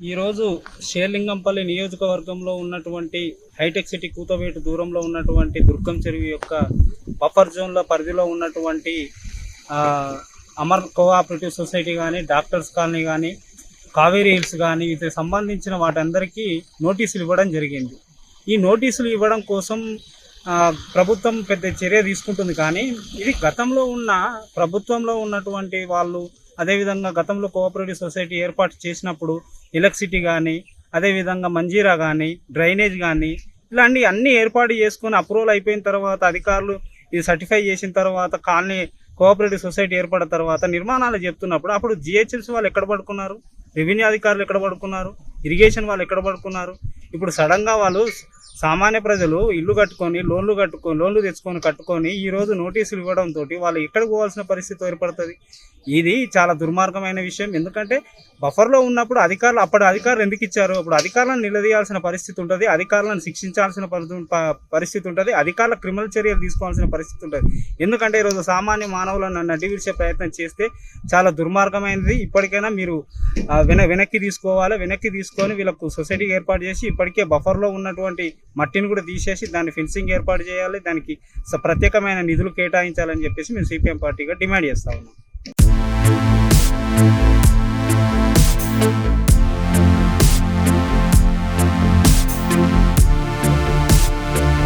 ఈరోజు షేర్లింగంపల్లి నియోజకవర్గంలో ఉన్నటువంటి హైటెక్ సిటీ కూతవేటు దూరంలో ఉన్నటువంటి దుర్గం చెరువు యొక్క బఫర్ జోన్ల పరిధిలో ఉన్నటువంటి అమర్ కోఆపరేటివ్ సొసైటీ కానీ డాక్టర్స్ కాలనీ కానీ కావేరీ హిల్స్ కానీ వీటికి సంబంధించిన వాటందరికీ నోటీసులు ఇవ్వడం జరిగింది. ఈ నోటీసులు ఇవ్వడం కోసం ప్రభుత్వం పెద్ద చర్య తీసుకుంటుంది కానీ ఇది గతంలో ఉన్న ప్రభుత్వంలో ఉన్నటువంటి వాళ్ళు అదేవిధంగా గతంలో కోఆపరేటివ్ సొసైటీ ఏర్పాటు చేసినప్పుడు ఎలక్ట్రిసిటీ కానీ అదేవిధంగా మంజీరా కానీ డ్రైనేజ్ కానీ ఇలాంటి అన్ని ఏర్పాటు చేసుకుని అప్రూవల్ అయిపోయిన తర్వాత అధికారులు ఇది సర్టిఫై చేసిన తర్వాత కాలనీ కోఆపరేటివ్ సొసైటీ ఏర్పడిన తర్వాత నిర్మాణాలు చెప్తున్నప్పుడు అప్పుడు జిహెచ్ఎంసీ వాళ్ళు ఎక్కడ పడుకున్నారు? రెవెన్యూ అధికారులు ఎక్కడ పడుకున్నారు? ఇరిగేషన్ వాళ్ళు ఎక్కడ పడుకున్నారు? ఇప్పుడు సడన్గా వాళ్ళు సామాన్య ప్రజలు ఇల్లు కట్టుకొని లోన్లు కట్టుకొని లోన్లు తెచ్చుకొని కట్టుకొని ఈరోజు నోటీసులు ఇవ్వడంతో వాళ్ళు ఎక్కడికి పోవాల్సిన పరిస్థితి ఏర్పడుతుంది. ఇది చాలా దుర్మార్గమైన విషయం. ఎందుకంటే బఫర్లో ఉన్నప్పుడు అధికారులు అప్పటి అధికారులు ఎందుకు ఇచ్చారు? అప్పుడు అధికారులను నిలదీయాల్సిన పరిస్థితి ఉంటుంది అధికారులను శిక్షించాల్సిన పరి- ప- పరిస్థితి ఉంటుంది అధికారుల క్రిమినల్ చర్యలు తీసుకోవాల్సిన పరిస్థితి ఉంటుంది. ఎందుకంటే ఈరోజు సామాన్య మానవులను నడ్డి విడిచే ప్రయత్నం చేస్తే చాలా దుర్మార్గమైనది. ఇప్పటికైనా మీరు వెన వెనక్కి తీసుకోవాలి. వెనక్కి తీసుకొని వీళ్ళకు సొసైటీకి ఏర్పాటు చేసి ఇప్పటికే బఫర్లో ఉన్నటువంటి మట్టిని కూడా తీసేసి దాన్ని ఫెన్సింగ్ ఏర్పాటు చేయాలి. దానికి ప్రత్యేకమైన నిధులు కేటాయించాలని చెప్పేసి మేము సిపిఎం పార్టీగా డిమాండ్ చేస్తా ఉన్నాం.